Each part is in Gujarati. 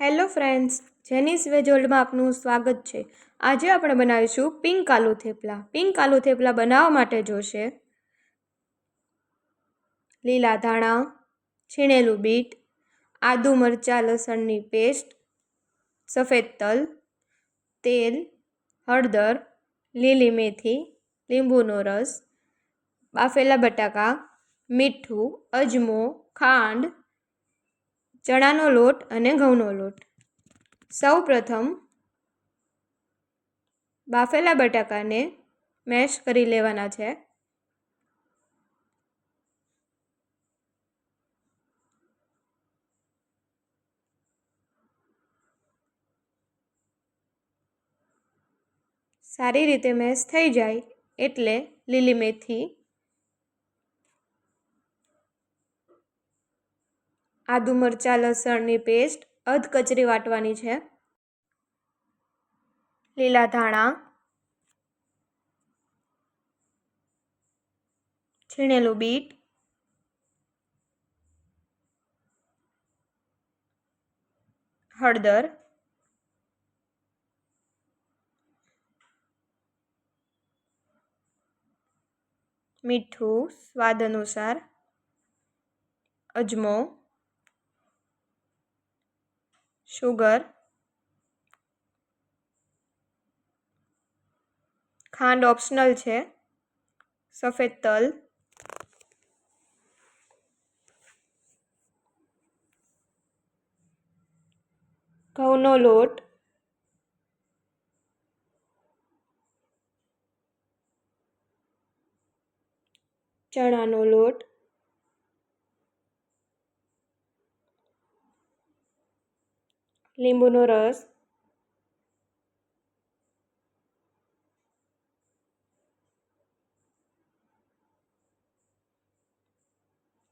હેલો ફ્રેન્ડ્સ, જેનિસ વેજોલ્ડમાં આપનું સ્વાગત છે. આજે આપણે બનાવીશું પિંક આલુ થેપલા. પિંક આલુ થેપલા બનાવવા માટે જોશે લીલા ધાણા, છીણેલું બીટ, આદુ મરચાં, લસણની પેસ્ટ, સફેદ તલ, તેલ, હળદર, લીલી મેથી, લીંબુનો રસ, બાફેલા બટાકા, મીઠું, અજમો, ખાંડ ચણાનો લોટ અને ઘઉંનો લોટ. સૌ પ્રથમ બાફેલા બટાકાને મેશ કરી લેવાના છે. સારી રીતે મેશ થઈ જાય એટલે લીલી મેથી આદુ મરચાં લસણની પેસ્ટ અધ કચરી વાટવાની છે. લીલા ધાણા, છીણેલું બીટ, હળદર, મીઠું સ્વાદ અનુસાર, અજમો શુગર ખાંડ ઓપ્શનલ છે. સફેદ તલ. ઘઉંનો લોટ. ચણાનો લોટ. લીંબુનો રસ.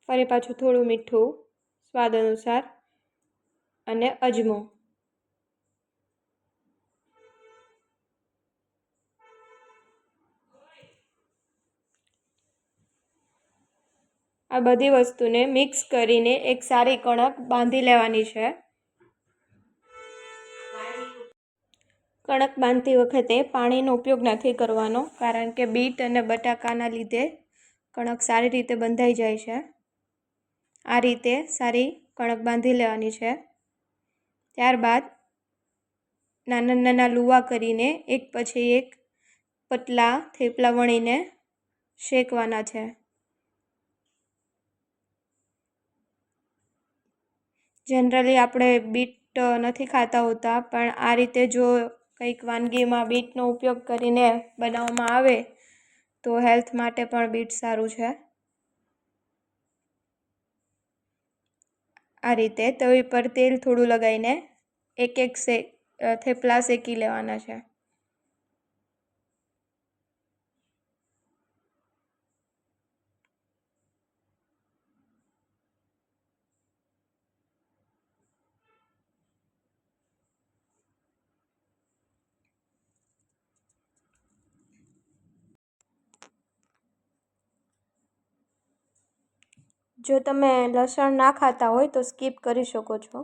ફરી પાછું થોડું મીઠું, સ્વાદ અનુસાર અને અજમો. આ બધી વસ્તુને મિક્સ કરીને એક સારી કણક બાંધી લેવાની છે. કણક બાંધતી વખતે પાણીનો ઉપયોગ નથી કરવાનો, કારણ કે બીટ અને બટાકાના લીધે કણક સારી રીતે બંધાઈ જાય છે. આ રીતે સારી કણક બાંધી લેવાની છે. ત્યારબાદ નાના નાના લુવા કરીને એક પછી એક પતલા થેપલા વણીને શેકવાના છે. જનરલી આપણે બીટ નથી ખાતા હોતા, પણ આ રીતે જો કંઈક વાનગીમાં બીટનો ઉપયોગ કરીને બનાવવામાં આવે, તો હેલ્થ માટે પણ બીટ સારું છે. આ રીતે તવી પર તેલ થોડું લગાવીને એક એક શે થેપલા શેકી લેવાના છે. જો તમે લસણ ના ખાતા હોય તો સ્કીપ કરી શકો છો.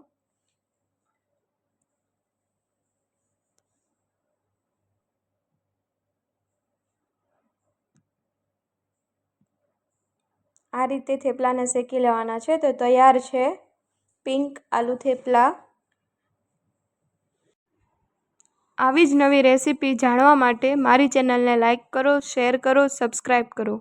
આ રીતે થેપલાને શેકી લેવાના છે. તો તૈયાર છે પિંક આલુ થેપલા. આવી જ નવી રેસીપી જાણવા માટે મારી ચેનલને લાઇક કરો, શેર કરો સબસ્ક્રાઈબ કરો.